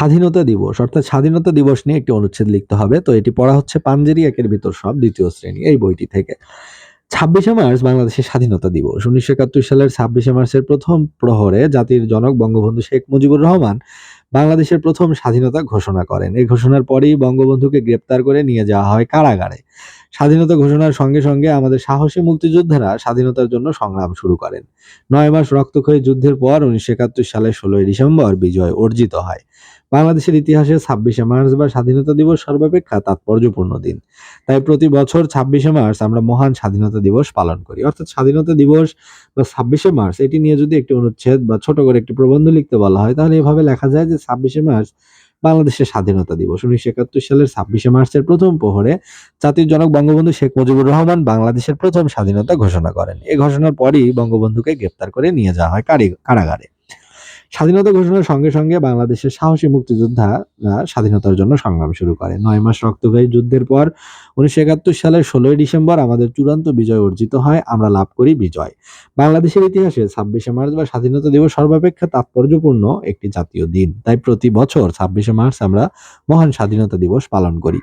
স্বাধীনতা দিবস, অর্থাৎ স্বাধীনতা দিবস নিয়ে একটি অনুচ্ছেদ লিখতে হবে। তো এটি পড়া হচ্ছে পাঞ্জেরি একের ভিতর সব, দ্বিতীয় শ্রেণি, এই বইটি থেকে। ছাব্বিশে মার্চ, বাংলাদেশের স্বাধীনতা দিবস। উনিশশো একাত্তর সালের ছাব্বিশে মার্চের প্রথম প্রহরে জাতির জনক বঙ্গবন্ধু শেখ মুজিবুর রহমান বাংলাদেশের প্রথম স্বাধীনতা ঘোষণা করেন। এই ঘোষণার পরেই বঙ্গবন্ধুকে গ্রেপ্তার করে নিয়ে যাওয়া হয় কারাগারে। স্বাধীনতা ঘোষণার সঙ্গে সঙ্গে আমাদের সাহসী মুক্তিযোদ্ধারা স্বাধীনতার জন্য সংগ্রাম শুরু করেন। নয় মাস রক্তক্ষয়ী যুদ্ধের পর উনিশশো একাত্তর সালের ষোলোই ডিসেম্বর বিজয় অর্জিত হয়। বাংলাদেশের ইতিহাসে ছাব্বিশে মার্চ বা স্বাধীনতা দিবস সর্বাপেক্ষা তাৎপর্যপূর্ণ দিন। তাই প্রতি বছর ছাব্বিশে মার্চ আমরা মহান স্বাধীনতা দিবস পালন করি। অর্থাৎ স্বাধীনতা দিবস বা ছাব্বিশে মার্চ, এটি নিয়ে যদি একটি অনুচ্ছেদ বা ছোট করে একটি প্রবন্ধ লিখতে বলা হয়, তাহলে এভাবে লেখা যায় যে ছাব্বিশে মার্চ বাংলাদেশের স্বাধীনতা দিবস। উনিশশো একাত্তর সালের ছাব্বিশে মার্চের প্রথম প্রহরে জাতির জনক বঙ্গবন্ধু শেখ মুজিবুর রহমান বাংলাদেশের প্রথম স্বাধীনতা ঘোষণা করেন। এ ঘোষণার পরই বঙ্গবন্ধুকে গ্রেপ্তার করে নিয়ে যাওয়া হয় কারি- কারাগারে। স্বাধীনতা ঘোষণার সঙ্গে সঙ্গে বাংলাদেশের সাহসী মুক্তিযোদ্ধারা স্বাধীনতার জন্য সংগ্রাম শুরু করে। নয় মাস রক্তক্ষয়ী যুদ্ধের পর উনিশশো একাত্তর সালের ষোলোই ডিসেম্বর আমাদের চূড়ান্ত বিজয় অর্জিত হয়, আমরা লাভ করি বিজয়। বাংলাদেশের ইতিহাসে ছাব্বিশে মার্চ বা স্বাধীনতা দিবস সর্বাপেক্ষা তাৎপর্যপূর্ণ একটি জাতীয় দিন। তাই প্রতি বছর ছাব্বিশে মার্চ আমরা মহান স্বাধীনতা দিবস পালন করি।